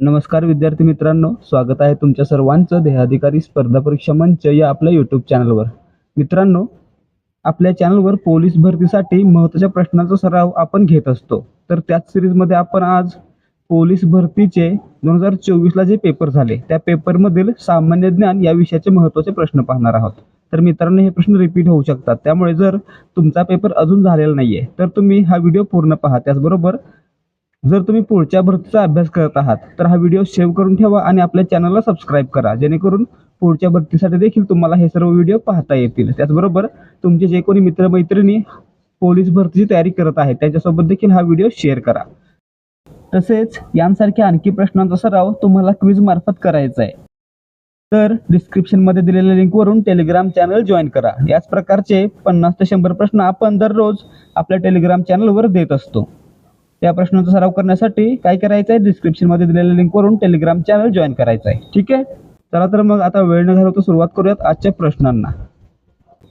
नमस्कार विद्यार्थी मित्रांनो स्वागत आहे तुमच्या सर्वांचं देहाधिकारी स्पर्धा परीक्षा मंच या आपल्या यूट्यूब चॅनलवर मित्रांनो आपल्या चॅनलवर पोलीस भरतीसाठी महत्त्वाच्या प्रश्नांचा सराव आपण घेत असतो. तर त्याच सिरीजमध्ये आपण आज पोलीस भरतीचे दोन हजार चोवीसला जे पेपर झाले त्या पेपरमधील सामान्य ज्ञान या विषयाचे महत्त्वाचे प्रश्न पाहणार आहोत. तर मित्रांनो हे प्रश्न रिपीट होऊ शकतात. त्यामुळे जर तुमचा पेपर अजून झालेला नाही आहे तर तुम्ही हा व्हिडिओ पूर्ण पहा. त्याचबरोबर जर तुम्ही पुढच्या भरतीचा अभ्यास करत आहात तर हा व्हिडिओ सेव्ह करून ठेवा आणि आपल्या चॅनलला सबस्क्राईब करा जेणेकरून पुढच्या भरतीसाठी देखील तुम्हाला हे सर्व व्हिडिओ पाहता येतील. त्याचबरोबर तुमचे जे कोणी मित्रमैत्रिणी पोलीस भरतीची तयारी करत आहेत त्यांच्यासोबत देखील हा व्हिडिओ शेअर करा. तसेच यांसारख्या आणखी प्रश्नांचा सराव तुम्हाला क्विज मार्फत करायचा आहे. तर डिस्क्रिप्शनमध्ये दिलेल्या लिंकवरून टेलिग्राम चॅनल जॉईन करा. याच प्रकारचे पन्नास ते शंभर प्रश्न आपण दररोज आपल्या टेलिग्राम चॅनलवर देत असतो. त्या प्रश्नांचा सराव करण्यासाठी काय करायचं आहे डिस्क्रिप्शनमध्ये दिलेल्या लिंकवरून टेलिग्राम चॅनल जॉईन करायचं आहे ठीक आहे? चला तर मग आता वेळ न घालवता सुरुवात करूयात आजच्या प्रश्नांना.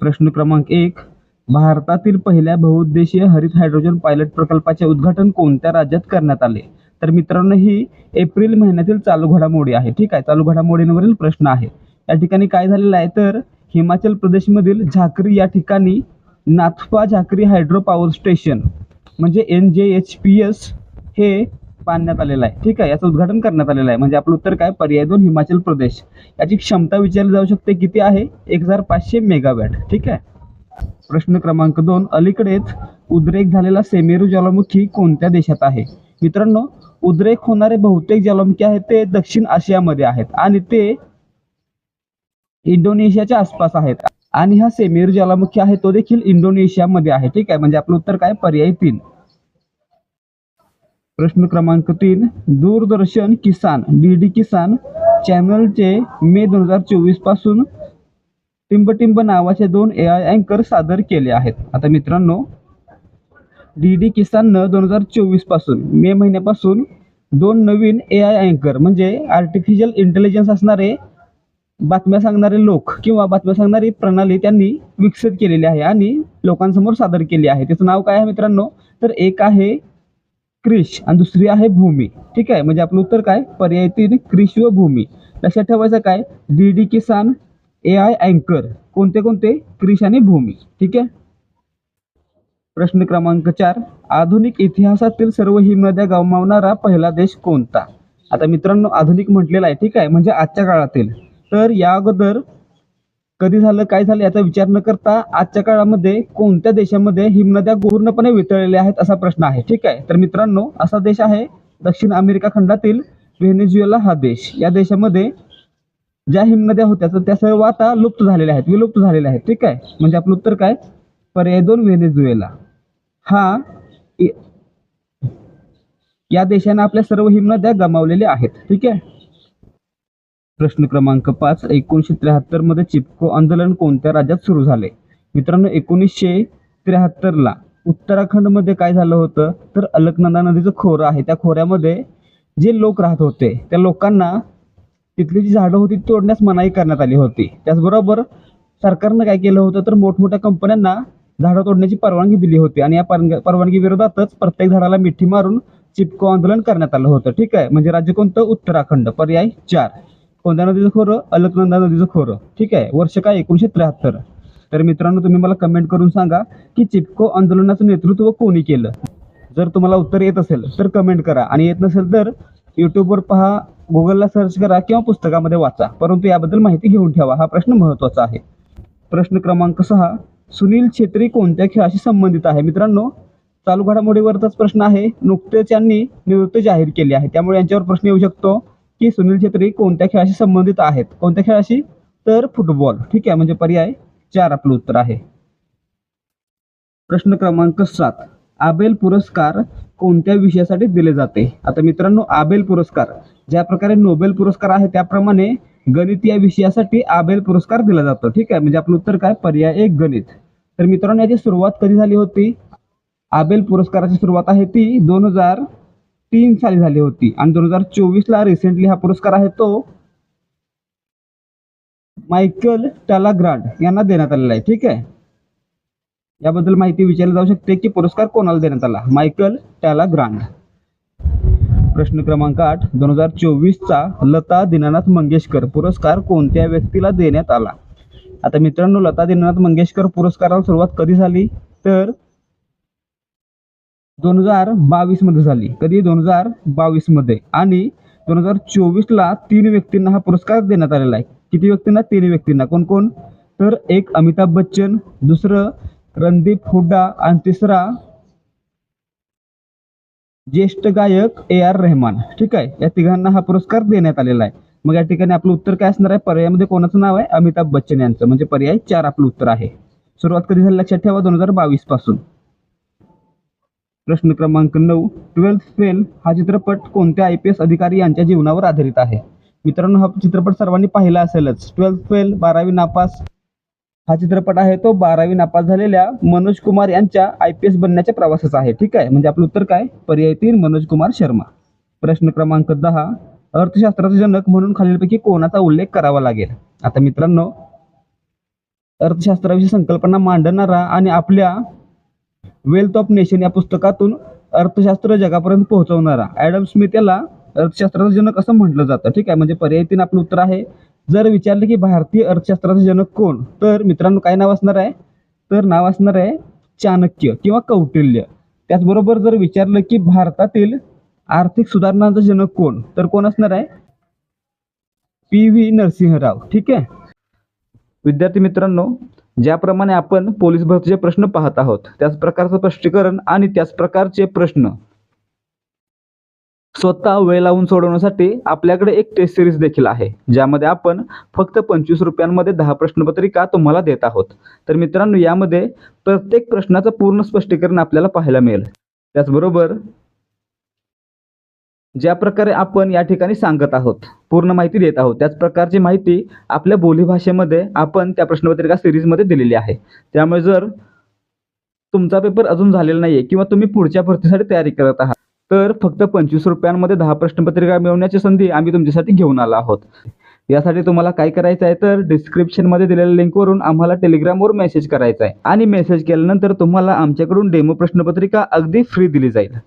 प्रश्न क्रमांक एक भारतातील पहिल्या बहुउद्देशीय हरित हायड्रोजन पायलट प्रकल्पाचे उद्घाटन कोणत्या राज्यात करण्यात आले? तर मित्रांनो ही एप्रिल महिन्यातील चालू घडामोडी आहे. ठीक आहे? चालू घडामोडींवरील प्रश्न आहे या ठिकाणी काय झालेलं आहे? तर हिमाचल प्रदेशमधील झाकरी या ठिकाणी Nathpa Jhakri hydro power station म्हणजे N J H P S हे बांधण्यात आलेलं आहे. ठीक आहे? याचं उद्घाटन करण्यात आलेलं आहे. म्हणजे आपलं उत्तर काय? पर्याय दोन हिमाचल प्रदेश. याची क्षमता विचारली जाऊ शकते. किती आहे? एक हजार पाचशे मेगावॅट. ठीक आहे? प्रश्न क्रमांक दोन. अलीकडेच उद्रेक झालेला सेमेरू ज्वालामुखी कोणत्या देशात आहे? मित्रांनो उद्रेक होणारे बहुतेक ज्वालामुखी आहेत ते दक्षिण आशियामध्ये आहेत आणि ते इंडोनेशियाच्या आसपास आहेत. आणि हा सेमेरू ज्वालामुखी आहे तो देखील इंडोनेशियामध्ये आहे. ठीक आहे? म्हणजे आपलं उत्तर काय? पर्याय तीन. प्रश्न क्रमांक तीन. दूरदर्शन किसान डीडी किसान चॅनलचे मे दोन हजार चोवीसपासून टिंबटिंब नावाचे दोन ए आय अँकर सादर केले आहेत. आता मित्रांनो डी डी किसाननं दोन हजार चोवीसपासून मे महिन्यापासून दोन नवीन ए आय अँकर म्हणजे आर्टिफिशियल इंटेलिजन्स असणारे बातम्या सांगणारे लोक किंवा बातम्या सांगणारी प्रणाली त्यांनी विकसित केलेली आहे आणि लोकांसमोर सादर केली आहे. त्याचं नाव काय आहे मित्रांनो? तर एक आहे क्रिश आणि दुसरी आहे भूमी. ठीक आहे? म्हणजे आपलं उत्तर काय? पर्याय तीन क्रिश व भूमी. लक्षात ठेवायचं काय? D D Kisan A I अँकर. कोणते कोणते? क्रिश आणि भूमी. ठीक आहे? प्रश्न क्रमांक चार. आधुनिक इतिहासातील सर्व हिमनद्या गमावणारा पहिला देश कोणता? आता मित्रांनो आधुनिक म्हटलेला आहे. ठीक आहे? म्हणजे आजच्या काळातील. तर या अगोदर कधी झालं काय झालं याचा विचार न करता आजच्या काळामध्ये कोणत्या देशामध्ये हिमनद्या पूर्णपणे वितळलेल्या आहेत असा प्रश्न आहे. ठीक आहे? तर मित्रांनो असा देश आहे दक्षिण अमेरिका खंडातील व्हेनेझुएला हा देश. या देशामध्ये ज्या हिमनद्या होत्या तर त्या सर्व आता लुप्त झालेल्या आहेत. विलुप्त झालेल्या आहेत. ठीक आहे? म्हणजे आपलं उत्तर काय? पर्याय दोन व्हेनेझुएला. हा या देशाने आपल्या सर्व हिमनद्या गमावलेल्या आहेत. ठीक आहे? प्रश्न क्रमांक पाच एकोणीसशे त्र्याहत्तरमध्ये चिपको आंदोलन कोणत्या राज्यात सुरू झाले? मित्रांनो एकोणीसशे त्र्याहत्तरला उत्तराखंडमध्ये काय झालं होतं? तर अलकनंदा नदीचं खोरं आहे. त्या खोऱ्यामध्ये जे लोक राहत होते त्या लोकांना तिथली जी झाडं होती ती तोडण्यास मनाई करण्यात आली होती. त्याचबरोबर सरकारनं काय केलं होतं? तर मोठमोठ्या कंपन्यांना झाडं तोडण्याची परवानगी दिली होती. आणि या परवानगी विरोधातच प्रत्येक झाडाला मिठी मारून चिपको आंदोलन करण्यात आलं होतं. ठीक आहे? म्हणजे राज्य कोणतं? उत्तराखंड. पर्याय चार. कोणत्या नदीचं खोरं अलकनंदा नदीचं खोरं. ठीक आहे? वर्ष काय? एकोणीशे त्र्याहत्तर. तर मित्रांनो तुम्ही मला कमेंट करून सांगा की चिपको आंदोलनाचं नेतृत्व कोणी केलं? जर तुम्हाला उत्तर येत असेल तर कमेंट करा. आणि येत नसेल तर यूट्यूबवर पहा गुगलला सर्च करा किंवा पुस्तकामध्ये वाचा. परंतु याबद्दल माहिती घेऊन ठेवा. हा प्रश्न महत्त्वाचा आहे. प्रश्न क्रमांक सहा. सुनील छेत्री कोणत्या खेळाशी संबंधित आहे? मित्रांनो चालू घडामोडीवरचाच प्रश्न आहे. नुकतेच यांनी निवृत्ती जाहीर केली आहे. त्यामुळे यांच्यावर प्रश्न येऊ शकतो. की सुनील छेत्री कोणत्या खेळाशी संबंधित आहेत? कोणत्या खेळाशी? तर फुटबॉल ठीक आहे म्हणजे पर्याय चार आपलं उत्तर आहे. प्रश्न क्रमांक सात. आबेल पुरस्कार कोणत्या विषयासाठी दिले जाते? आता मित्रांनो आबेल पुरस्कार ज्या प्रकारे नोबेल पुरस्कार आहे त्याप्रमाणे गणित या विषयासाठी आबेल पुरस्कार दिला जातो. ठीक आहे म्हणजे आपलं उत्तर काय? पर्याय एक गणित. तर मित्रांनो याची सुरुवात कधी झाली होती? आबेल पुरस्काराची सुरुवात आहे ती दोन हजार तीन साली झाली होती. आणि दोन हजार चोवीसला रिसेंटली हा पुरस्कार आहे तो मायकल टॅलाग्रांड यांना देण्यात आलेला आहे. ठीक आहे? याबद्दल माहिती विचारली जाऊ शकते की पुरस्कार कोणाला देण्यात आला? मायकल टॅलाग्रांड प्रश्न क्रमांक आठ दोन हजार चोवीसचा लता दीनानाथ मंगेशकर पुरस्कार कोणत्या व्यक्तीला देण्यात आला? आता मित्रांनो लता दीनानाथ मंगेशकर पुरस्काराला सुरुवात कधी झाली? तर दोन हजार बावीसमध्ये झाली. कधी? दोन हजार बावीसमध्ये आणि दोन हजार चोवीसला तीन व्यक्तींना हा पुरस्कार देण्यात आलेला आहे. किती व्यक्तींना? तीन व्यक्तींना. कोण कोण? तर एक अमिताभ बच्चन दुसरं रणदीप हुड्डा आणि तिसरा ज्येष्ठ गायक ए आर रहमान. ठीक आहे? या तिघांना हा पुरस्कार देण्यात आलेला आहे. मग या ठिकाणी आपलं उत्तर काय असणार आहे? पर्यायामध्ये कोणाचं नाव आहे? अमिताभ बच्चन यांचं. म्हणजे पर्याय चार आपलं उत्तर आहे. सुरुवात कधी झाली? लक्षात ठेवा. दोन हजार बावीसपासून. प्रश्न क्रमांक नऊ. ट्वेल्थ फेल हा चित्रपट कोणत्या आय पी एस अधिकारी यांच्या जीवनावर आधारित आहे? मित्रांनो हा चित्रपट सर्वांनी पाहिला असेलच. ट्वेल्थ फेल बारावी नापास हा चित्रपट आहे. तो बारावी नापास झालेल्या मनोज कुमार यांच्या आय पी एस बनण्याच्या प्रवासाचा आहे. ठीक आहे? म्हणजे आपलं उत्तर काय? पर्याय तीन मनोज कुमार शर्मा. प्रश्न क्रमांक दहा. अर्थशास्त्राचा जनक म्हणून खालीलपैकी कोणाचा उल्लेख करावा लागेल? आता मित्रांनो अर्थशास्त्राविषयी संकल्पना मांडणारा आणि आपल्या वेल्थ ऑफ नेशन या पुस्तकातून अर्थशास्त्र जगापर्यंत पोहोचवणारा ॲडम स्मिथ याला अर्थशास्त्राचा जनक असं म्हटलं जातं. ठीक आहे? म्हणजे पर्याय तीन आपलं उत्तर आहे. जर विचारलं की भारतीय अर्थशास्त्राचा जनक कोण? तर मित्रांनो काय नाव असणार आहे? तर नाव असणार आहे चाणक्य किंवा कौटिल्य. त्याचबरोबर जर विचारलं की भारतातील आर्थिक सुधारणांचा जनक कोण? तर कोण असणार आहे? P V Narasimha Rao. ठीक आहे? विद्यार्थी मित्रांनो ज्याप्रमाणे आपण पोलीस भरतीचे प्रश्न पाहत आहोत त्याच प्रकारचं स्पष्टीकरण आणि त्याच प्रकारचे प्रश्न. स्वतः वेळ लावून सोडवण्यासाठी आपल्याकडे एक टेस्ट सिरीज देखील आहे ज्यामध्ये आपण फक्त पंचवीस रुपयांमध्ये दहा प्रश्नपत्रिका तुम्हाला देत आहोत. तर मित्रांनो यामध्ये प्रत्येक प्रश्नाचं पूर्ण स्पष्टीकरण आपल्याला पाहायला मिळेल. त्याचबरोबर ज्या प्रकारे आपण या ठिकाणी सांगत आहोत पूर्ण माहिती देत आहोत त्याच प्रकारची माहिती आपल्या बोलीभाषेमध्ये आपण त्या प्रश्नपत्रिका सिरीजमध्ये दिलेली आहे. त्यामुळे जर तुमचा पेपर अजून झालेला नाहीये किंवा तुम्ही पुढच्या भरतीसाठी तयारी करत आहात तर फक्त पंचवीस रुपयांमध्ये दहा प्रश्नपत्रिका मिळवण्याची संधी आम्ही तुमच्यासाठी घेऊन आलो आहोत. यासाठी तुम्हाला काय करायचं आहे तर डिस्क्रिप्शनमध्ये दिलेल्या लिंकवरून आम्हाला टेलिग्रामवर मेसेज करायचा आहे. आणि मेसेज केल्यानंतर तुम्हाला आमच्याकडून डेमो प्रश्नपत्रिका अगदी फ्री दिली जाईल.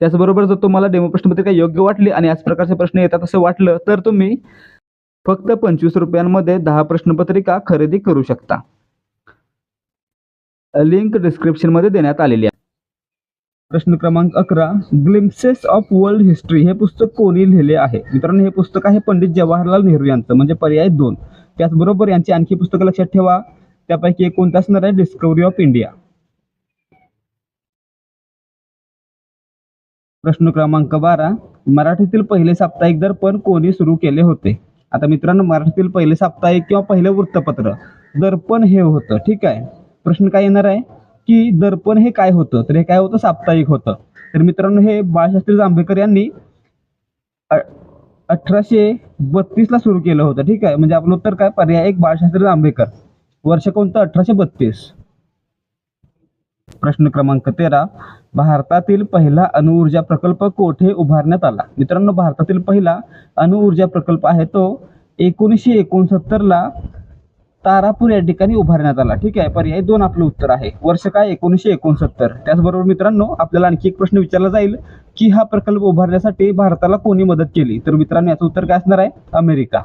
त्याचबरोबर जर तुम्हाला डेमो प्रश्नपत्रिका योग्य वाटली आणि याच प्रकारचे प्रश्न येतात असं वाटलं तर तुम्ही फक्त पंचवीस रुपयांमध्ये दहा प्रश्नपत्रिका खरेदी करू शकता. लिंक डिस्क्रिप्शनमध्ये देण्यात आलेली आहे. प्रश्न क्रमांक अकरा ग्लिम्सेस ऑफ वर्ल्ड हिस्ट्री हे पुस्तक कोणी लिहिले आहे? मित्रांनो हे पुस्तक आहे पंडित जवाहरलाल नेहरू यांचं म्हणजे पर्याय दोन. त्याचबरोबर यांची आणखी पुस्तकं लक्षात ठेवा. त्यापैकी एक कोणतं असणार आहे? डिस्कवरी ऑफ इंडिया प्रश्न क्रमांक बारा. मराठीतील पहिले साप्ताहिक दर्पण कोणी सुरू केले होते? आता मित्रांनो मराठीतील पहिले साप्ताहिक किंवा पहिले वृत्तपत्र दर्पण हे होतं ठीक आहे? प्रश्न काय येणार आहे? की दर्पण हे काय होतं? तर हे काय होतं? साप्ताहिक होतं. तर मित्रांनो हे बाळशास्त्री जांभेकर यांनी अ- अठराशे बत्तीसला सुरू केलं होतं ठीक आहे? म्हणजे आपलं उत्तर काय? पर्याय एक बाळशास्त्री जांभेकर. वर्ष कोणतं? अठराशे बत्तीस. प्रश्न क्रमांक तेरा भारतातील पहिला अणुऊर्जा प्रकल्प कोठे उभारण्यात आला? मित्रांनो भारतातील पहिला अणुऊर्जा प्रकल्प आहे तो एकोणीसशे एकोणसत्तरला तारापूर या ठिकाणी उभारण्यात आला. ठीक आहे पर्याय दोन आपलं उत्तर आहे. वर्ष काय? एकोणीसशे एकोणसत्तर. त्याचबरोबर मित्रांनो आपल्याला आणखी एक प्रश्न विचारला जाईल की हा प्रकल्प उभारण्यासाठी भारताला कोणी मदत केली? तर मित्रांनो याचं उत्तर काय असणार आहे? अमेरिका.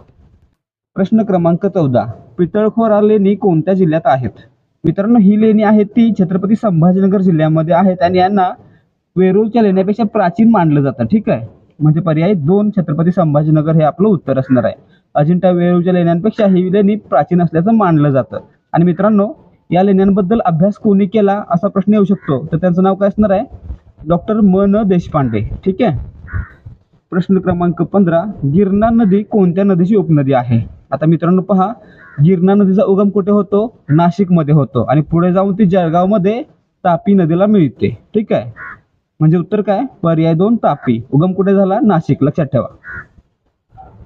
प्रश्न क्रमांक चौदा. पितळखोरा लेणी कोणत्या जिल्ह्यात आहेत? मित्रांनो ही लेणी आहे ती छत्रपती संभाजीनगर जिल्ह्यामध्ये आहेत आणि यांना वेरूळच्या लेण्यापेक्षा प्राचीन मानलं जातं. ठीक आहे? म्हणजे पर्याय दोन छत्रपती संभाजीनगर हे आपलं उत्तर असणार आहे. अजिंठा वेरूळच्या लेण्यांपेक्षा ही लेणी प्राचीन असल्याचं मानलं जातं. आणि मित्रांनो या लेण्यांबद्दल अभ्यास कोणी केला असा प्रश्न येऊ शकतो. तर त्यांचं नाव काय असणार आहे? डॉक्टर म न देशपांडे. ठीक आहे? प्रश्न क्रमांक पंधरा गिरणा नदी कोणत्या नदीची उपनदी आहे? आता मित्रांनो पहा गिरणा नदीचा उगम कुठे होतो? नाशिकमध्ये होतो. आणि पुढे जाऊन ती जळगावमध्ये तापी नदीला मिळते. ठीक आहे? म्हणजे उत्तर काय? पर्याय दोन तापी. उगम कुठे झाला? नाशिक. लक्षात ठेवा.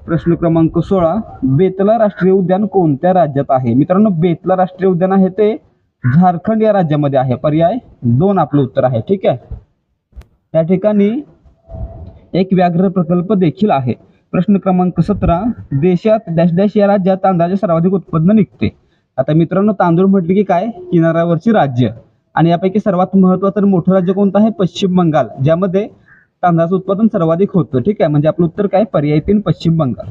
प्रश्न क्रमांक सोळा बेतला राष्ट्रीय उद्यान कोणत्या राज्यात आहे? मित्रांनो बेतला राष्ट्रीय उद्यान आहे ते झारखंड या राज्यामध्ये आहे. पर्याय दोन आपलं उत्तर आहे. ठीक आहे? त्या ठिकाणी एक व्याघ्र प्रकल्प देखील आहे. प्रश्न क्रमांक सतरा देशात डॅश डॅश या राज्यात तांदळाचे सर्वाधिक उत्पन्न निघते. आता मित्रांनो तांदूळ म्हटले की काय? किनाऱ्यावरची राज्य. आणि यापैकी सर्वात महत्वाचं मोठं राज्य कोणतं आहे? पश्चिम बंगाल. ज्यामध्ये तांदळाचं उत्पादन सर्वाधिक होतं. ठीक आहे? म्हणजे आपलं उत्तर काय? पर्याय तीन पश्चिम बंगाल.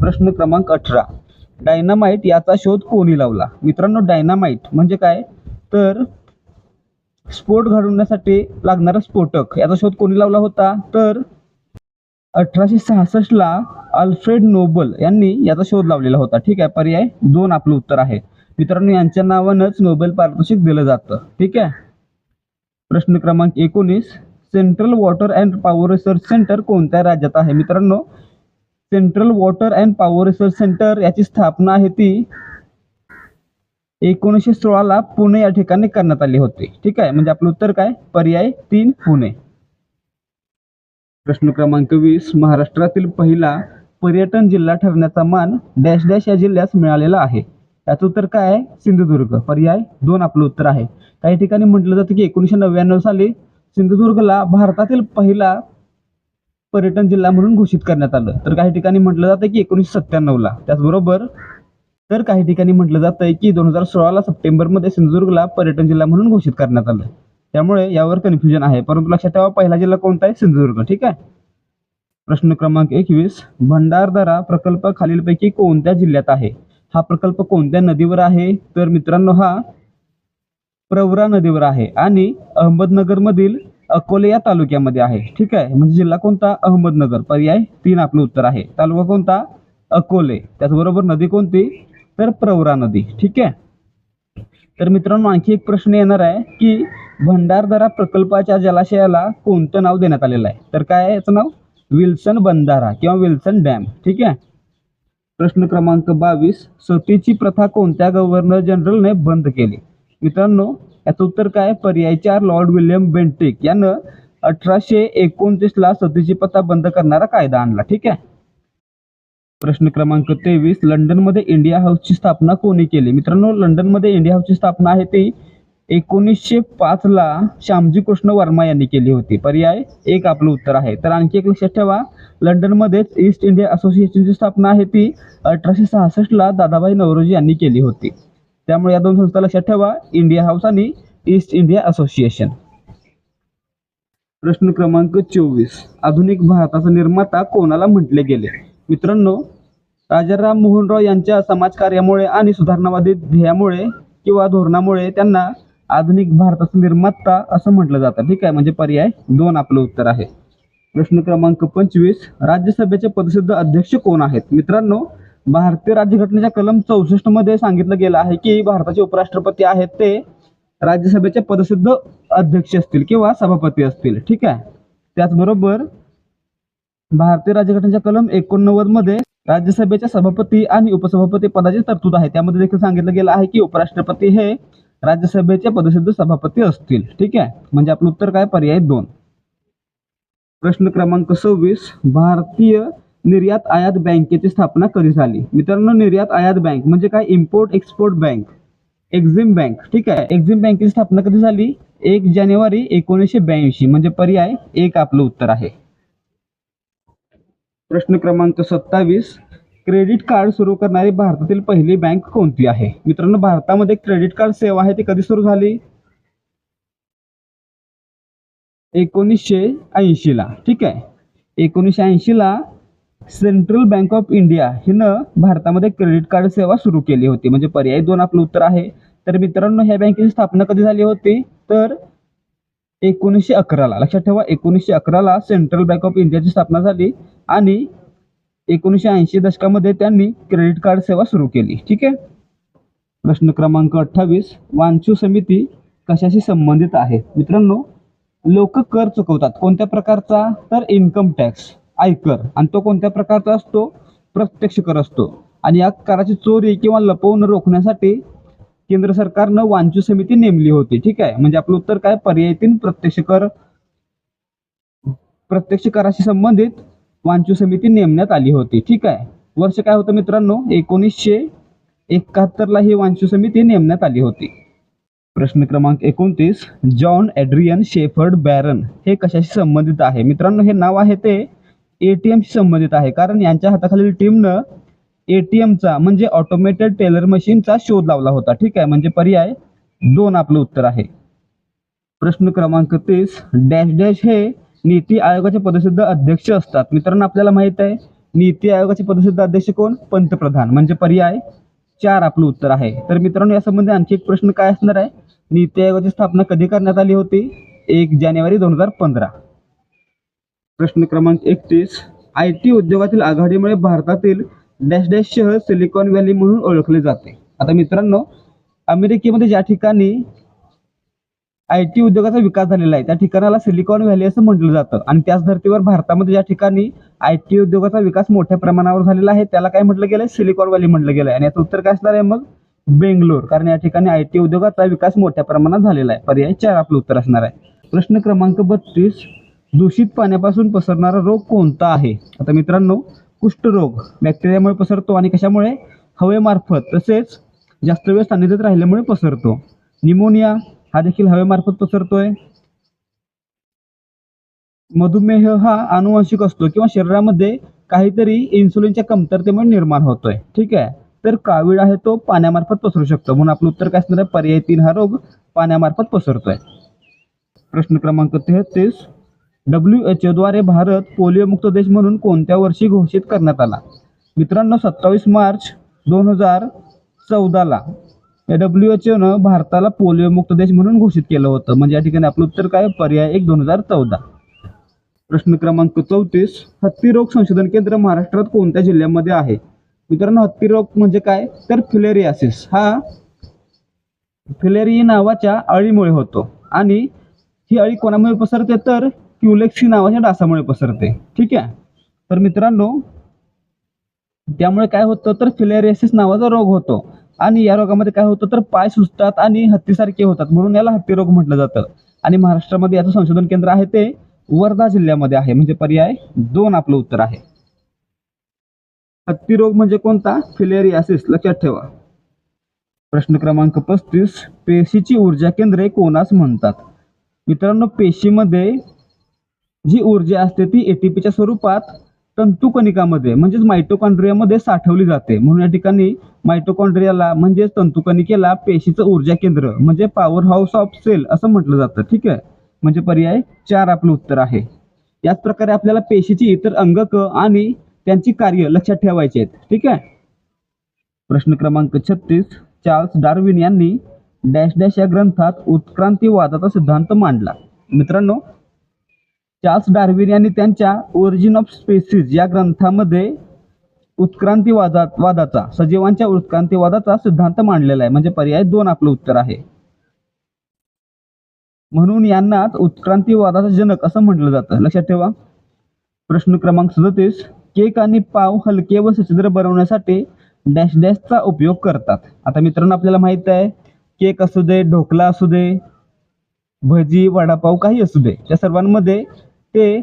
प्रश्न क्रमांक अठरा. डायनामाइट याचा शोध कोणी लावला? मित्रांनो डायनामाइट म्हणजे काय? तर स्फोट घडवण्यासाठी लागणारा स्फोटक. याचा शोध कोणी लावला होता? तर अठराशे सहासष्टला अल्फ्रेड नोबल यांनी याचा शोध लावलेला होता. ठीक आहे पर्याय दोन आपलं उत्तर आहे. मित्रांनो यांच्या नावानंच नोबेल पारितोषिक दिलं जातं. ठीक आहे? प्रश्न क्रमांक एकोणीस. Central water and power research centre कोणत्या राज्यात आहे? मित्रांनो central water and power research centre याची स्थापना आहे ती एकोणीसशे सोळाला पुणे या ठिकाणी करण्यात आली होती. ठीक आहे? म्हणजे आपलं उत्तर काय? पर्याय तीन पुणे. प्रश्न क्रमांक वीस महाराष्ट्रातील पहिला पर्यटन जिल्हा ठरण्याचा मान डॅश डॅश या जिल्ह्यास मिळालेला आहे. याचं उत्तर काय आहे? सिंधुदुर्ग. पर्याय दोन आपलं उत्तर आहे. काही ठिकाणी म्हटलं जातं की एकोणीसशे नव्याण्णव साली सिंधुदुर्गला भारतातील पहिला पर्यटन जिल्हा म्हणून घोषित करण्यात आलं. तर काही ठिकाणी म्हटलं जातं की एकोणीसशे सत्त्याण्णवला. त्याचबरोबर तर काही ठिकाणी म्हटलं जातंय की दोन हजार सोळाला सप्टेंबरमध्ये सिंधुदुर्गला पर्यटन जिल्हा म्हणून घोषित करण्यात आलं. त्यामुळे यावर कन्फ्युजन आहे. परंतु लक्षात ठेवा पहिला जिल्हा कोणता आहे? सिंधुदुर्ग. ठीक आहे? प्रश्न क्रमांक एकवीस. भंडारदरा प्रकल्प खालीलपैकी कोणत्या जिल्ह्यात आहे? हा प्रकल्प कोणत्या नदीवर आहे? तर मित्रांनो हा प्रवरा नदीवर आहे आणि अहमदनगरमधील अकोले या तालुक्यामध्ये आहे. ठीक आहे? म्हणजे जिल्हा कोणता? अहमदनगर. पर्याय तीन आपलं उत्तर आहे. तालुका कोणता? अकोले. त्याचबरोबर नदी कोणती? तर प्रवरा नदी. ठीक आहे? तर मित्रांनो आणखी एक प्रश्न येणार आहे की भंडारदरा प्रकल्पाच्या जलाशयाला कोणतं नाव देण्यात आलेलं आहे? तर काय आहे याचं नाव? विल्सन बंधारा किंवा विल्सन डॅम. ठीक आहे? प्रश्न क्रमांक बावीस. सतीची प्रथा कोणत्या गव्हर्नर जनरलने बंद केली? मित्रांनो याचं उत्तर काय पर्याय चार लॉर्ड विल्यम बेंटिक यानं अठराशे एकोणतीसला सतीची प्रथा बंद करणारा कायदा आणला. ठीक आहे? प्रश्न क्रमांक तेवीस. लंडनमध्ये इंडिया हाऊसची स्थापना कोणी केली? मित्रांनो लंडनमध्ये इंडिया हाऊसची स्थापना आहे ती एकोणीसशे पाचला श्यामजी कृष्ण वर्मा यांनी केली होती. पर्याय एक आपलं उत्तर आहे. तर आणखी एक लक्षात ठेवा. लंडनमध्येच ईस्ट इंडिया असोसिएशनची स्थापना आहे ती अठराशे सहासष्टला दादाभाई नवरोजी यांनी केली होती. त्यामुळे या दोन संस्था लक्षात ठेवा. इंडिया हाऊस आणि ईस्ट इंडिया असोसिएशन. प्रश्न क्रमांक चोवीस. आधुनिक भारताचा निर्माता कोणाला म्हटले गेले? मित्रांनो राजाराम मोहन रॉय यांच्या समाजकार्यामुळे आणि सुधारणावादी ध्येयामुळे किंवा धोरणामुळे त्यांना आधुनिक भारताचा निर्माता असं म्हटलं जातं. ठीक आहे? म्हणजे पर्याय दोन आपलं उत्तर आहे. प्रश्न क्रमांक पंचवीस राज्यसभेचे पदसिद्ध अध्यक्ष कोण आहेत? मित्रांनो भारतीय राज्यघटनेच्या कलम चौसष्टमध्ये सांगितलं गेलं आहे की भारताचे उपराष्ट्रपती आहेत ते राज्यसभेचे पदसिद्ध अध्यक्ष असतील किंवा सभापती असतील. ठीक आहे? त्याचबरोबर भारतीय राज्यघटनेच्या कलम एकोणनव्वदमध्ये राज्यसभेच्या सभापती आणि उपसभापती पदाची तरतूद आहे. त्यामध्ये देखील सांगितलं गेलं आहे की उपराष्ट्रपती हे राज्यसभेचे पदसिद्ध सभापती असतील. ठीक आहे? म्हणजे आपलं उत्तर काय? पर्याय दोन. प्रश्न क्रमांक सव्वीस. भारतीय निर्यात आयात बँकेची स्थापना कधी झाली? मित्रांनो निर्यात आयात बँक म्हणजे काय? Import export bank Exim bank ठीक आहे? एक्झिम बँकेची स्थापना कधी झाली? एक जानेवारी एकोणीसशे ब्याऐंशी. म्हणजे पर्याय एक आपलं उत्तर आहे. प्रश्न क्रमांक सत्तावीस. क्रेडिट कार्ड सुरू करणारी भारतातील पहिली बँक कोणती आहे? मित्रांनो भारतामध्ये क्रेडिट कार्ड सेवा आहे ती कधी सुरू झाली? एकोणीसशे ऐंशीला. ठीक आहे. एकोणीसशे ऐंशीला सेंट्रल बँक ऑफ इंडिया हिनं भारतामध्ये क्रेडिट कार्ड सेवा सुरू केली होती. म्हणजे पर्याय दोन आपलं उत्तर आहे. तर मित्रांनो ह्या बँकेची स्थापना कधी झाली होती? तर एकोणीसशे अकराला. लक्षात ठेवा एकोणीसशे अकराला सेंट्रल बँक ऑफ इंडियाची स्थापना झाली आणि एकोणीसशे ऐंशी दशकामध्ये त्यांनी क्रेडिट कार्ड सेवा सुरू केली. ठीक आहे? प्रश्न क्रमांक अठ्ठावीस वांचू समिती कशाशी संबंधित आहे? मित्रांनो लोक कर चुकवतात. कोणत्या प्रकारचा? तर इन्कम टॅक्स आयकर. आणि तो कोणत्या प्रकारचा असतो? प्रत्यक्ष कर असतो. आणि या कराची चोरी किंवा लपवून रोखण्यासाठी केंद्र सरकारनं वांचू समिती नेमली होती. ठीक आहे? म्हणजे आपलं उत्तर काय? पर्याय तीन प्रत्यक्ष कर प्रत्यक्ष कराशी संबंधित वांचू समिती नेमण्यात आली होती. ठीक आहे? वर्ष काय होतं मित्रांनो? एकोणीसशे एकाहत्तरला ही वांचू समिती नेमण्यात आली होती. प्रश्न क्रमांक एकोणतीस जॉन एड्रियन शेफर्ड बॅरन हे कशाशी संबंधित आहे? मित्रांनो हे नाव आहे ते एटीएमशी संबंधित आहे. कारण यांच्या हाताखालील टीमनं एटीएमचा म्हणजे ऑटोमेटेड टेलर मशीनचा शोध लावला होता. ठीक आहे? म्हणजे पर्याय दोन आपलं उत्तर आहे. प्रश्न क्रमांक तीस डॅश डॅश हे नीती आयोगाचे पदसिद्ध अध्यक्ष असतात. मित्रांनो आपल्याला माहीत आहे नीती आयोगाचे पदसिद्ध अध्यक्ष कोण? पंतप्रधान. म्हणजे पर्याय चार आपलं उत्तर आहे. तर मित्रांनो यासंबंधी आणखी एक प्रश्न काय असणार आहे? नीती आयोगाची स्थापना कधी करण्यात आली होती? एक जानेवारी दोन हजार पंधरा. प्रश्न क्रमांक एकतीस. आय टी उद्योगातील आघाडीमुळे भारतातील डॅश डॅश शहर सिलिकॉन व्हॅली म्हणून ओळखले जाते. आता मित्रांनो अमेरिकेमध्ये ज्या ठिकाणी आय टी उद्योगाचा विकास झालेला आहे. त्या ठिकाणाला सिलिकॉन व्हॅली असं म्हटलं जातं. आणि त्याच धर्तीवर भारतामध्ये ज्या ठिकाणी आय टी उद्योगाचा विकास मोठ्या प्रमाणावर झालेला आहे त्याला काय म्हटलं गेलं सिलिकॉन व्हॅली म्हटलं गेलं आहे आणि याचं उत्तर काय असणार आहे मग? बेंगलोर. कारण या ठिकाणी आय टी उद्योगाचा विकास मोठ्या प्रमाणात झालेला आहे. पर्याय चार आपलं उत्तर असणार आहे. प्रश्न क्रमांक बत्तीस. दूषित पाण्यापासून पसरणारा रोग कोणता आहे? आता मित्रांनो कुष्ठरोग बॅक्टेरियामुळे पसरतो आणि कशामुळे? हवेमार्फत. तसेच जास्त वेळ सान्निध्यात राहिल्यामुळे पसरतो. निमोनिया हा देखील हवेमार्फत पसरतोय. मधुमेह हा अनुवांशिक असतो किंवा शरीरामध्ये काहीतरी इन्सुलिनच्या कमतरतेमुळे निर्माण होतोय. ठीक आहे? तर कावीळ आहे तो पाण्यामार्फत पसरू शकतो. म्हणून आपलं उत्तर काय असणार आहे? पर्याय तीन हा रोग पाण्यामार्फत पसरतोय. प्रश्न क्रमांक तेहतीस. डब्ल्यू एच द्वारे भारत पोलिओमुक्त देश म्हणून कोणत्या वर्षी घोषित करण्यात आला? मित्रांनो सत्तावीस मार्च दोन हजार चौदाला. या डब्ल्यू एच ओनं भारताला पोलिओमुक्त देश म्हणून घोषित केलं होतं. म्हणजे या ठिकाणी आपलं उत्तर काय? पर्याय एक दोन हजार चौदा. प्रश्न क्रमांक चौतीस. हत्ती रोग संशोधन केंद्र महाराष्ट्रात कोणत्या जिल्ह्यामध्ये आहे? मित्रांनो हत्ती रोग म्हणजे काय? तर फिलेरियासिस. हा फिलेरी नावाच्या अळीमुळे होतो. आणि ही अळी कोणामुळे पसरते? तर क्युलेक्सी नावाच्या डासामुळे पसरते. ठीक आहे? तर मित्रांनो त्यामुळे काय होतं? तर फिलेरियासिस नावाचा रोग होतो. आणि या रोगामध्ये काय होतं तर पाय सुचतात आणि हत्तीसारखे होतात. म्हणून याला हत्ती रोग म्हटलं जातं. आणि महाराष्ट्रामध्ये याचं संशोधन केंद्र आहे ते वर्धा जिल्ह्यामध्ये आहे. म्हणजे पर्याय दोन आपलं उत्तर आहे. हत्ती रोग म्हणजे कोणता? फिलेरियासिस लक्षात ठेवा. प्रश्न क्रमांक पस्तीस. पेशीची ऊर्जा केंद्रे कोणास म्हणतात? मित्रांनो पेशीमध्ये जी ऊर्जा असते ती एटीपीच्या स्वरूपात तंतुकणिकामध्ये म्हणजेच मायटोकॉन्ड्रियामध्ये साठवली जाते. म्हणून या ठिकाणी मायटोकॉन्ड्रियाला म्हणजेच तंतुकणिकेला पेशीचं ऊर्जा केंद्र म्हणजे पॉवर हाऊस ऑफ सेल असं म्हटलं जातं. ठीक आहे? म्हणजे पर्याय चार आपलं उत्तर आहे. याच प्रकारे आपल्याला पेशीची इतर अंगक आणि त्यांची कार्य लक्षात ठेवायची आहेत. ठीक आहे? प्रश्न क्रमांक छत्तीस चार्ल्स डार्विन यांनी डॅश डॅश या ग्रंथात उत्क्रांतीवादाचा सिद्धांत मांडला. मित्रांनो चार्ल्स डार्विन यांनी त्यांच्या ओरिजिन ऑफ स्पेसिस या ग्रंथामध्ये उत्क्रांतीवादात वादाचा सजीवांच्या उत्क्रांतीवादाचा सिद्धांत मांडलेला आहे. म्हणजे पर्याय दोन आपलं उत्तर आहे. म्हणून यांनाच उत्क्रांतीवादाचा जनक असं म्हटलं जातं. लक्षात ठेवा. प्रश्न क्रमांक सदतीस. केक आणि पाव हलके व सचिद्र बनवण्यासाठी डॅश डॅशचा उपयोग करतात. आता मित्रांनो आपल्याला माहीत आहे केक असू दे ढोकला असू दे भजी वडापाव काही असू दे. त्या सर्वांमध्ये ते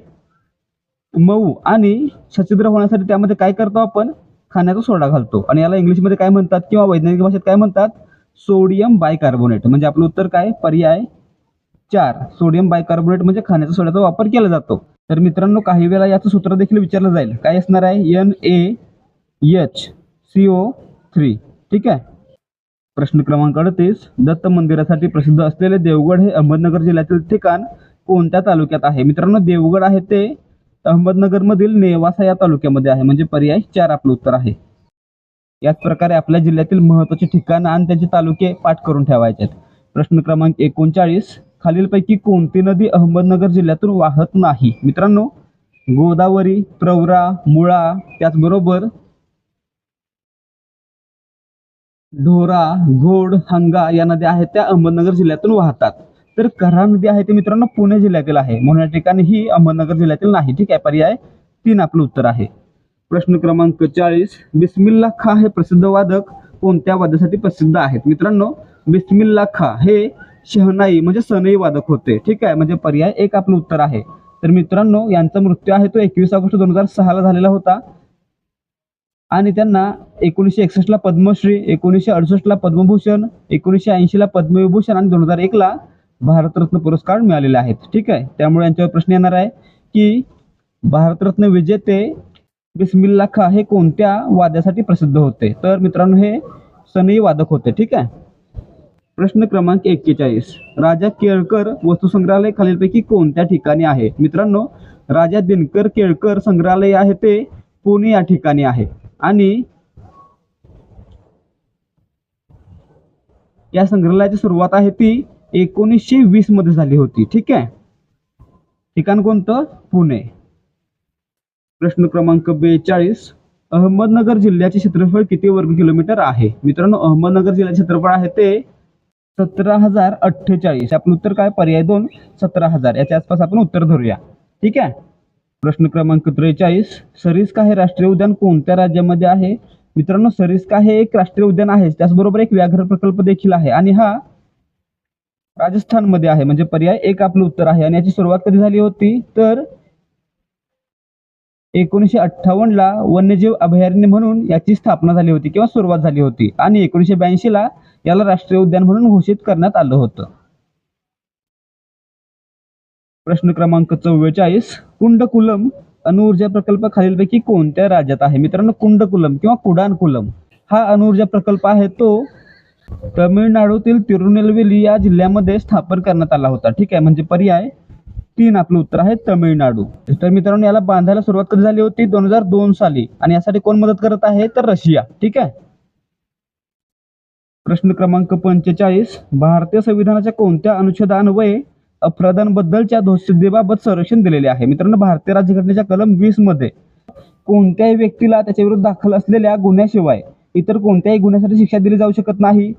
मऊ आणि सचिद्र होण्यासाठी त्यामध्ये काय करतो आपण? खाण्याचा सोडा घालतो. आणि याला इंग्लिशमध्ये काय म्हणतात किंवा वैज्ञानिक भाषेत काय म्हणतात? Sodium bicarbonate. म्हणजे आपलं उत्तर काय? पर्याय चार. सोडियम बायकार्बोनेट म्हणजे खाण्याचा सोड्याचा वापर केला जातो. तर मित्रांनो काही वेळा याचं सूत्र देखील विचारलं जाईल. काय असणार आहे? N A H C O three ठीक आहे? प्रश्न क्रमांक अडतीस. दत्त मंदिरासाठी प्रसिद्ध असलेले देवगड हे अहमदनगर जिल्ह्यातील ठिकाण कोणत्या तालुक्यात आहे? मित्रांनो देवगड आहे ते अहमदनगरमधील नेवासा या तालुक्यामध्ये आहे. म्हणजे पर्याय चार आपलं उत्तर आहे. याच प्रकारे आपल्या जिल्ह्यातील महत्वाची ठिकाणं आणि त्यांचे तालुके पाठ करून ठेवायचे आहेत. प्रश्न क्रमांक एकोणचाळीस खालीलपैकी कोणती नदी अहमदनगर जिल्ह्यातून वाहत नाही? मित्रांनो गोदावरी प्रवरा मुळा त्याचबरोबर ढोरा घोड हंगा या नद्या आहेत त्या अहमदनगर जिल्ह्यातून वाहतात. तर कऱ्हा नदी आहे ते मित्रांनो पुणे जिल्ह्यातील आहे. म्हणून या ठिकाणी ही अहमदनगर जिल्ह्यातील नाही. ठीक आहे पर्याय तीन आपलं उत्तर आहे. प्रश्न क्रमांक चाळीस बिस्मिल्ला खा हे प्रसिद्ध वादक कोणत्या वाद्यासाठी प्रसिद्ध आहेत? मित्रांनो बिस्मिल्ला खा हे शहनाई म्हणजे सनई वादक होते. ठीक आहे म्हणजे पर्याय एक आपलं उत्तर आहे. तर मित्रांनो यांचा मृत्यू आहे तो एकवीस ऑगस्ट दोन हजार सहाला झालेला होता. आणि त्यांना एकोणीसशे एकसष्टला पद्मश्री एकोणीसशे अडुसष्टला पद्मभूषण एकोणीसशे ऐंशीला पद्मविभूषण आणि दोन हजार एकला भारतरत्न पुरस्कार मिळालेले आहेत. ठीक आहे? त्यामुळे यांच्यावर प्रश्न येणार आहे की भारतरत्न विजेते बिस्मिल्ला खा हे कोणत्या वाद्यासाठी प्रसिद्ध होते? तर मित्रांनो हे सनई वादक होते. ठीक आहे? प्रश्न क्रमांक एक्केचाळीस. राजा केळकर वस्तू संग्रहालय खालीलपैकी कोणत्या ठिकाणी आहे? मित्रांनो राजा दिनकर केळकर संग्रहालय आहे ते पुणे या ठिकाणी आहे. आणि या संग्रहालयाची सुरुवात आहे ती एकोणीसशे वीसमध्ये झाली होती. ठीक आहे? ठिकाण कोणतं? पुणे. प्रश्न क्रमांक बेचाळीस. अहमदनगर जिल्ह्याचे क्षेत्रफळ किती वर्ग किलोमीटर आहे? मित्रांनो अहमदनगर जिल्ह्याचे क्षेत्रफळ आहे ते सतरा हजार अठ्ठेचाळीस. आपण उत्तर काय? पर्याय दोन सतरा हजार. याच्या आसपास आपण उत्तर धरूया. ठीक आहे? प्रश्न क्रमांक त्रेचाळीस. सरिस्का हे राष्ट्रीय उद्यान कोणत्या राज्यामध्ये आहे? मित्रांनो सरिस्का हे एक राष्ट्रीय उद्यान आहे. त्याचबरोबर एक व्याघ्र प्रकल्प देखील आहे. आणि हा राजस्थानमध्ये आहे. म्हणजे पर्याय एक आपलं उत्तर आहे. आणि याची सुरुवात कधी झाली होती? तर एकोणीसशे अठ्ठावन्नला वन्यजीव अभयारण्य म्हणून याची स्थापना झाली होती किंवा सुरुवात झाली होती. आणि एकोणीसशे ब्याऐंशीला याला राष्ट्रीय उद्यान म्हणून घोषित करण्यात आलं होतं. प्रश्न क्रमांक चव्वेचाळीस. कुंडकुलम अणुऊर्जा प्रकल्प खालीलपैकी कोणत्या राज्यात आहे? मित्रांनो कुंडकुलम किंवा कुडानकुलम हा अणुऊर्जा प्रकल्प आहे तो तमिळनाडूतील तिरुनेलवेली या जिल्ह्यामध्ये स्थापन करण्यात आला होता. ठीक आहे म्हणजे पर्याय तीन आपलं उत्तर आहे तमिळनाडू. तर मित्रांनो याला बांधायला सुरुवात कधी झाली होती? दोन हजार दोन साली. आणि यासाठी कोण मदत करत आहे? तर रशिया. ठीक आहे? प्रश्न क्रमांक पंचेचाळीस. भारतीय संविधानाच्या कोणत्या अनुच्छेदान्वये अपराधांबद्दलच्या दोषसिद्धीबाबत संरक्षण दिलेले आहे? मित्रांनो भारतीय राज्यघटनेच्या कलम वीसमध्ये कोणत्याही व्यक्तीला त्याच्या विरुद्ध दाखल असलेल्या गुन्ह्याशिवाय इतर कोणत्याही गुन्ह्यासाठी शिक्षा दिली जाऊ शकत नाही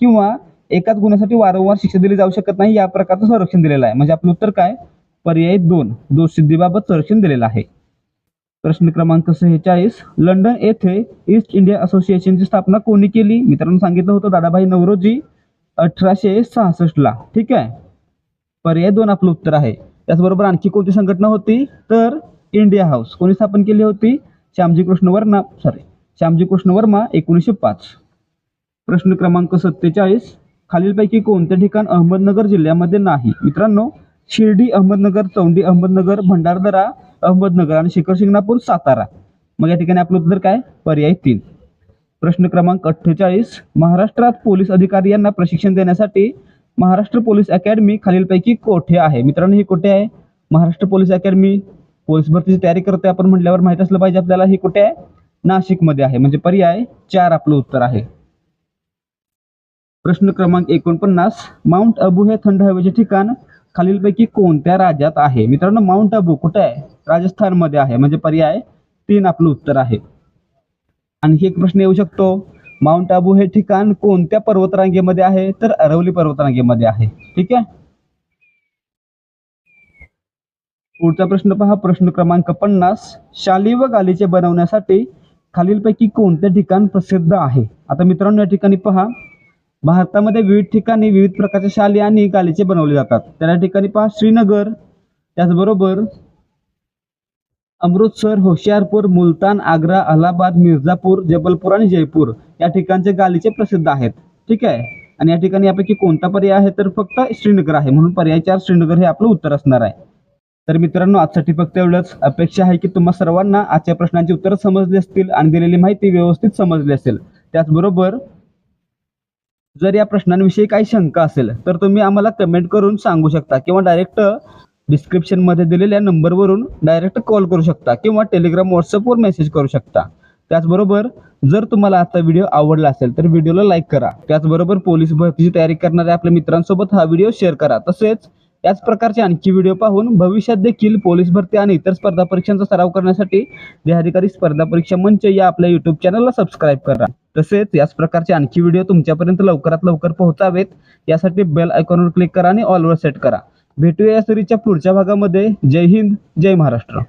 किंवा एकाच गुन्ह्यासाठी वारंवार शिक्षा दिली जाऊ शकत नाही या प्रकारचं संरक्षण दिलेलं आहे. म्हणजे आपलं उत्तर काय? पर्याय दोन दोषसिद्धीबाबत संरक्षण दिलेलं आहे. प्रश्न क्रमांक सेहेचाळीस लंडन येथे ईस्ट इंडिया असोसिएशनची स्थापना कोणी केली? मित्रांनो सांगितलं होतं दादाभाई नवरोजी अठराशे सहासष्टला ठीक आहे? पर्याय दोन आपलं उत्तर आहे. त्याचबरोबर आणखी कोणती संघटना होती? तर इंडिया हाऊस. कोणी स्थापन केली होती? श्यामजी कृष्ण वर्णा सॉरी श्यामजी कृष्ण वर्मा एकोणीसशे पाच. प्रश्न क्रमांक सत्तेचाळीस. खालीलपैकी कोणते ठिकाण अहमदनगर जिल्ह्यामध्ये नाही? मित्रांनो शिर्डी अहमदनगर चौंडी अहमदनगर भंडारदरा अहमदनगर आणि शिखर शिंगणापूर सातारा. मग या ठिकाणी आपलं उत्तर काय? पर्याय तीन. प्रश्न क्रमांक अठ्ठेचाळीस. महाराष्ट्रात पोलीस अधिकारी यांना प्रशिक्षण देण्यासाठी महाराष्ट्र पोलीस अकॅडमी खालीलपैकी कोठे आहे? मित्रांनो ही कुठे आहे? Maharashtra police academy. पोलीस भरतीची तयारी करते आपण म्हटल्यावर माहीत असलं पाहिजे आपल्याला. ही कुठे आहे? नाशिकमध्ये आहे. म्हणजे पर्याय चार आपलं उत्तर आहे. प्रश्न क्रमांक एकोणपन्नास माउंट अबू हे थंड हवेचे ठिकाण. खालीलपैकी कोणत्या राज्यात आहे? मित्रांनो माउंट अबू कुठे आहे? राजस्थानमध्ये आहे. म्हणजे पर्याय तीन आपलं उत्तर आहे. आणखी एक प्रश्न येऊ शकतो. माउंट आबू हे ठिकाण कोणत्या पर्वतरांगेमध्ये आहे? तर अरवली पर्वतरांगेमध्ये आहे. ठीक आहे? पुढचा प्रश्न पहा. प्रश्न क्रमांक पन्नास शाली व गालीचे बनवण्यासाठी खालीलपैकी कोणते ठिकाण प्रसिद्ध आहे? आता मित्रांनो या ठिकाणी पहा. भारतामध्ये विविध ठिकाणी विविध प्रकारच्या शाली आणि गालिचे बनवले जातात. तर या ठिकाणी पहा श्रीनगर त्याचबरोबर अमृतसर होशियारपूर मुलतान आग्रा अलाहाबाद मिर्झापूर जबलपूर आणि जयपूर या ठिकाणचे गालिचे प्रसिद्ध आहेत. ठीक आहे? आणि या ठिकाणी यापैकी कोणता पर्याय आहे? तर फक्त श्रीनगर आहे. म्हणून पर्याय चार श्रीनगर हे आपलं उत्तर असणार आहे. तर मित्रांनो आजसाठी फक्त एवढंच. अपेक्षा आहे की तुम्हा सर्वांना आजच्या प्रश्नांची उत्तरं समजली असतील आणि दिलेली माहिती व्यवस्थित समजली असेल. त्याचबरोबर जर या प्रश्नांविषयी काही शंका असेल तर तुम्ही आम्हाला कमेंट करून सांगू शकता किंवा डायरेक्ट डिस्क्रिप्शनमध्ये दिलेल्या नंबरवरून डायरेक्ट कॉल करू शकता किंवा टेलिग्राम व्हॉट्सअपवर मेसेज करू शकता. त्याचबरोबर जर तुम्हाला आजचा व्हिडिओ आवडला असेल तर व्हिडिओला लाईक करा. त्याचबरोबर पोलीस भरतीची तयारी करणाऱ्या आपल्या मित्रांसोबत हा व्हिडिओ शेअर करा. तसेच याच प्रकारचे आणखी व्हिडिओ पाहून भविष्यात देखील पोलीस भरती आणि इतर स्पर्धा परीक्षांचा सराव करण्यासाठी देहाधिकारी स्पर्धा परीक्षा मंच या आपल्या युट्यूब चॅनलला सबस्क्राईब करा. तसेच याच प्रकारचे आणखी व्हिडिओ तुमच्यापर्यंत लवकरात लवकर पोहोचावेत. यासाठी बेल आयकॉनवर क्लिक करा आणि ऑलवर सेट करा. भेटूया या सिरीजच्या पुढच्या भागामध्ये. जय हिंद जय महाराष्ट्र.